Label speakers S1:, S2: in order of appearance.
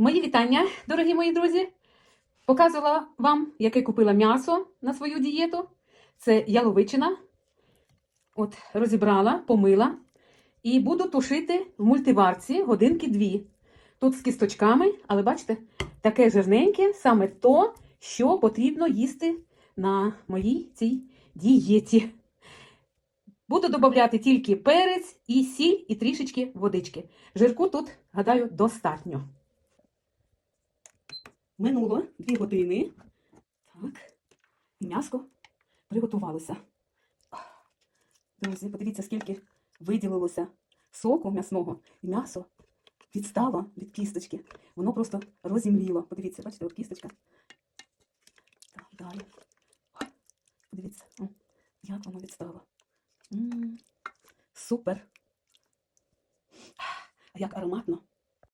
S1: Мої вітання, дорогі мої друзі. Показувала вам, яке купила м'ясо на свою дієту. Це яловичина. От, розібрала, помила. І буду тушити в мультиварці годинки дві. Тут з кісточками, але бачите, таке жирненьке, саме то, що потрібно їсти на моїй цій дієті. Буду додати тільки перець і сіль, і трішечки водички. Жирку тут, гадаю, достатньо. Минуло дві години. Так, і м'яско приготувалося. Друзі, подивіться, скільки виділилося соку м'ясного, і м'ясо відстало від кісточки. Воно просто розімліло. Подивіться, бачите, от кісточка. Так, далі. Подивіться, о, як воно відстало. М, Супер. А як ароматно.